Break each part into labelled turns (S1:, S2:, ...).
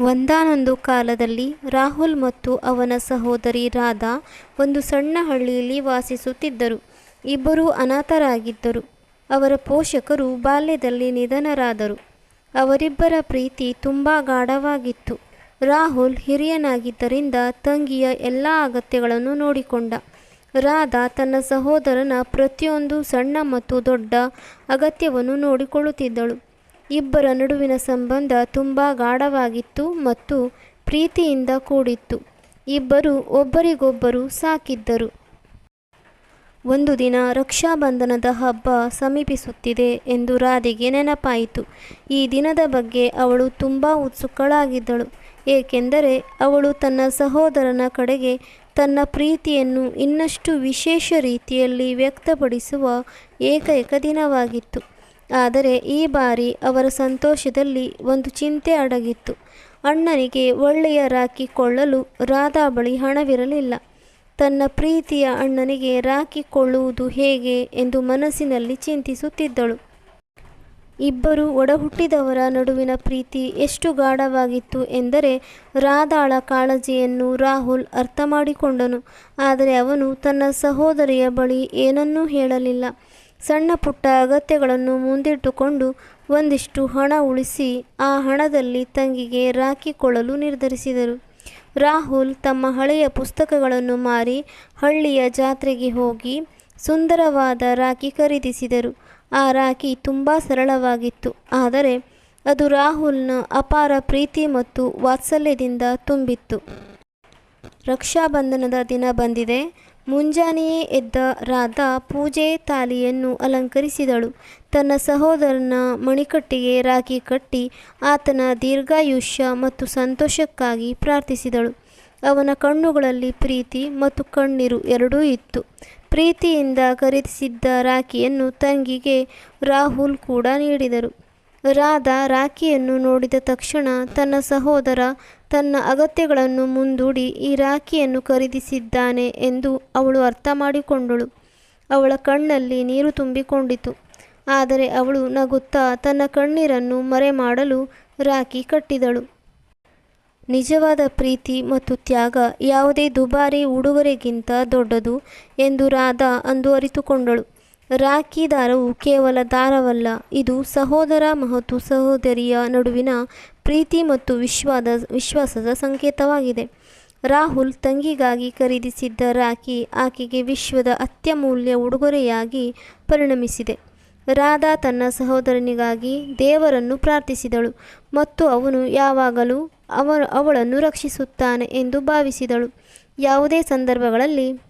S1: ಒಂದಾನೊಂದು ಕಾಲದಲ್ಲಿ ರಾಹುಲ್ ಮತ್ತು ಅವನ ಸಹೋದರಿ ರಾಧಾ ಒಂದು ಸಣ್ಣ ಹಳ್ಳಿಯಲ್ಲಿ ವಾಸಿಸುತ್ತಿದ್ದರು. ಇಬ್ಬರೂ ಅನಾಥರಾಗಿದ್ದರು. ಅವರ ಪೋಷಕರು ಬಾಲ್ಯದಲ್ಲಿ ನಿಧನರಾದರು. ಅವರಿಬ್ಬರ ಪ್ರೀತಿ ತುಂಬ ಗಾಢವಾಗಿತ್ತು. ರಾಹುಲ್ ಹಿರಿಯನಾಗಿದ್ದರಿಂದ ತಂಗಿಯ ಎಲ್ಲ ಅಗತ್ಯಗಳನ್ನು ನೋಡಿಕೊಂಡ. ರಾಧಾ ತನ್ನ ಸಹೋದರನ ಪ್ರತಿಯೊಂದು ಸಣ್ಣ ಮತ್ತು ದೊಡ್ಡ ಅಗತ್ಯವನ್ನು ನೋಡಿಕೊಳ್ಳುತ್ತಿದ್ದಳು. ಇಬ್ಬರ ನಡುವಿನ ಸಂಬಂಧ ತುಂಬ ಗಾಢವಾಗಿತ್ತು ಮತ್ತು ಪ್ರೀತಿಯಿಂದ ಕೂಡಿತ್ತು. ಇಬ್ಬರು ಒಬ್ಬರಿಗೊಬ್ಬರು ಸಾಕಿದ್ದರು. ಒಂದು ದಿನ ರಕ್ಷಾಬಂಧನದ ಹಬ್ಬ ಸಮೀಪಿಸುತ್ತಿದೆ ಎಂದು ರಾಧೆಗೆ ನೆನಪಾಯಿತು. ಈ ದಿನದ ಬಗ್ಗೆ ಅವಳು ತುಂಬ ಉತ್ಸುಕಳಾಗಿದ್ದಳು, ಏಕೆಂದರೆ ಅವಳು ತನ್ನ ಸಹೋದರನ ಕಡೆಗೆ ತನ್ನ ಪ್ರೀತಿಯನ್ನು ಇನ್ನಷ್ಟು ವಿಶೇಷ ರೀತಿಯಲ್ಲಿ ವ್ಯಕ್ತಪಡಿಸುವ ಏಕೈಕ ದಿನವಾಗಿತ್ತು. ಆದರೆ ಈ ಬಾರಿ ಅವರ ಸಂತೋಷದಲ್ಲಿ ಒಂದು ಚಿಂತೆ ಅಡಗಿತ್ತು. ಅಣ್ಣನಿಗೆ ಒಳ್ಳೆಯ ರಾಖಿ ಕೊಳ್ಳಲು ರಾಧಾ ಬಳಿ ಹಣವಿರಲಿಲ್ಲ. ತನ್ನ ಪ್ರೀತಿಯ ಅಣ್ಣನಿಗೆ ರಾಖಿ ಕೊಳ್ಳುವುದು ಹೇಗೆ ಎಂದು ಮನಸ್ಸಿನಲ್ಲಿ ಚಿಂತಿಸುತ್ತಿದ್ದಳು. ಇಬ್ಬರು ಒಡಹುಟ್ಟಿದವರ ನಡುವಿನ ಪ್ರೀತಿ ಎಷ್ಟು ಗಾಢವಾಗಿತ್ತು ಎಂದರೆ ರಾಧಾಳ ಕಾಳಜಿಯನ್ನು ರಾಹುಲ್ ಅರ್ಥ ಮಾಡಿಕೊಂಡನು ಆದರೆ ಅವನು ತನ್ನ ಸಹೋದರಿಯ ಬಳಿ ಏನನ್ನೂ ಹೇಳಲಿಲ್ಲ. ಸಣ್ಣ ಪುಟ್ಟ ಅಗತ್ಯಗಳನ್ನು ಮುಂದಿಟ್ಟುಕೊಂಡು ಒಂದಿಷ್ಟು ಹಣ ಉಳಿಸಿ ಆ ಹಣದಲ್ಲಿ ತಂಗಿಗೆ ರಾಖಿ ಕೊಳ್ಳಲು ನಿರ್ಧರಿಸಿದರು. ರಾಹುಲ್ ತಮ್ಮ ಹಳೆಯ ಪುಸ್ತಕಗಳನ್ನು ಮಾರಿ ಹಳ್ಳಿಯ ಜಾತ್ರೆಗೆ ಹೋಗಿ ಸುಂದರವಾದ ರಾಖಿ ಖರೀದಿಸಿದರು. ಆ ರಾಖಿ ತುಂಬ ಸರಳವಾಗಿತ್ತು. ಆದರೆ ಅದು ರಾಹುಲ್ನ ಅಪಾರ ಪ್ರೀತಿ ಮತ್ತು ವಾತ್ಸಲ್ಯದಿಂದ ತುಂಬಿತ್ತು. ರಕ್ಷಾಬಂಧನದ ದಿನ ಬಂದಿದೆ. ಮುಂಜಾನೆಯೇ ಎದ್ದ ರಾಧಾ ಪೂಜೆ ತಾಲಿಯನ್ನು ಅಲಂಕರಿಸಿದಳು. ತನ್ನ ಸಹೋದರನ ಮಣಿಕಟ್ಟಿಗೆ ರಾಖಿ ಕಟ್ಟಿ ಆತನ ದೀರ್ಘಾಯುಷ್ಯ ಮತ್ತು ಸಂತೋಷಕ್ಕಾಗಿ ಪ್ರಾರ್ಥಿಸಿದಳು. ಅವನ ಕಣ್ಣುಗಳಲ್ಲಿ ಪ್ರೀತಿ ಮತ್ತು ಕಣ್ಣೀರು ಎರಡೂ ಇತ್ತು. ಪ್ರೀತಿಯಿಂದ ಖರೀದಿಸಿದ್ದ ರಾಖಿಯನ್ನು ತಂಗಿಗೆ ರಾಹುಲ್ ಕೂಡ ನೀಡಿದರು. ರಾಧಾ ರಾಖಿಯನ್ನು ನೋಡಿದ ತಕ್ಷಣ ತನ್ನ ಸಹೋದರ ತನ್ನ ಅಗತ್ಯಗಳನ್ನು ಮುಂದೂಡಿ ಈ ರಾಖಿಯನ್ನು ಖರೀದಿಸಿದ್ದಾನೆ ಎಂದು ಅವಳು ಅರ್ಥ ಮಾಡಿಕೊಂಡಳು. ಅವಳ ಕಣ್ಣಲ್ಲಿ ನೀರು ತುಂಬಿಕೊಂಡಿತು. ಆದರೆ ಅವಳು ನಗುತ್ತಾ ತನ್ನ ಕಣ್ಣೀರನ್ನು ಮರೆಮಾಡಲು ರಾಖಿ ಕಟ್ಟಿದಳು. ನಿಜವಾದ ಪ್ರೀತಿ ಮತ್ತು ತ್ಯಾಗ ಯಾವುದೇ ದುಬಾರಿ ಉಡುಗೊರೆಗಿಂತ ದೊಡ್ಡದು ಎಂದು ರಾಧಾ ಅಂದು ಅರಿತುಕೊಂಡಳು. ರಾಖಿ ದಾರವು ಕೇವಲ ದಾರವಲ್ಲ, ಇದು ಸಹೋದರ ಮತ್ತು ಸಹೋದರಿಯ ನಡುವಿನ ಪ್ರೀತಿ ಮತ್ತು ವಿಶ್ವಾದ, ವಿಶ್ವಾಸದ ಸಂಕೇತವಾಗಿದೆ. ರಾಹುಲ್ ತಂಗಿಗಾಗಿ ಖರೀದಿಸಿದ್ದ ರಾಖಿ ಆಕೆಗೆ ವಿಶ್ವದ ಅತ್ಯಮೂಲ್ಯ ಉಡುಗೊರೆಯಾಗಿ ಪರಿಣಮಿಸಿದೆ. ರಾಧಾ ತನ್ನ ಸಹೋದರನಿಗಾಗಿ ದೇವರನ್ನು ಪ್ರಾರ್ಥಿಸಿದಳು ಮತ್ತು ಅವನು ಯಾವಾಗಲೂ ಅವ ಅವಳನ್ನು ರಕ್ಷಿಸುತ್ತಾನೆ ಎಂದು ಭಾವಿಸಿದಳು. ಯಾವುದೇ ಸಂದರ್ಭಗಳಲ್ಲಿ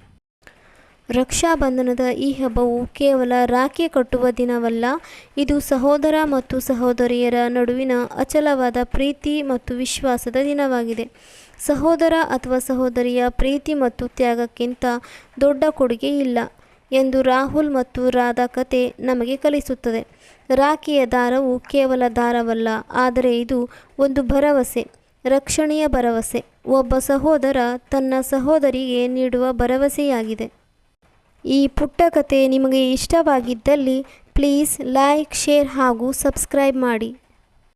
S1: ರಕ್ಷಾಬಂಧನದ ಈ ಹಬ್ಬವು ಕೇವಲ ರಾಖಿ ಕಟ್ಟುವ ದಿನವಲ್ಲ, ಇದು ಸಹೋದರ ಮತ್ತು ಸಹೋದರಿಯರ ನಡುವಿನ ಅಚಲವಾದ ಪ್ರೀತಿ ಮತ್ತು ವಿಶ್ವಾಸದ ದಿನವಾಗಿದೆ. ಸಹೋದರ ಅಥವಾ ಸಹೋದರಿಯ ಪ್ರೀತಿ ಮತ್ತು ತ್ಯಾಗಕ್ಕಿಂತ ದೊಡ್ಡ ಕೊಡುಗೆ ಇಲ್ಲ ಎಂದು ರಾಹುಲ್ ಮತ್ತು ರಾಧಾ ಕತೆ ನಮಗೆ ಕಲಿಸುತ್ತದೆ. ರಾಖಿಯ ದಾರವು ಕೇವಲ ದಾರವಲ್ಲ, ಆದರೆ ಇದು ಒಂದು ಭರವಸೆ, ರಕ್ಷಣೆಯ ಭರವಸೆ. ಒಬ್ಬ ಸಹೋದರ ತನ್ನ ಸಹೋದರಿಗೆ ನೀಡುವ ಭರವಸೆಯಾಗಿದೆ. ಈ ಪುಟ್ಟ ಕತೆ ನಿಮಗೆ ಇಷ್ಟವಾಗಿದ್ದಲ್ಲಿ ಪ್ಲೀಸ್ ಲೈಕ್ ಶೇರ್ ಹಾಗೂ ಸಬ್ಸ್ಕ್ರೈಬ್ ಮಾಡಿ.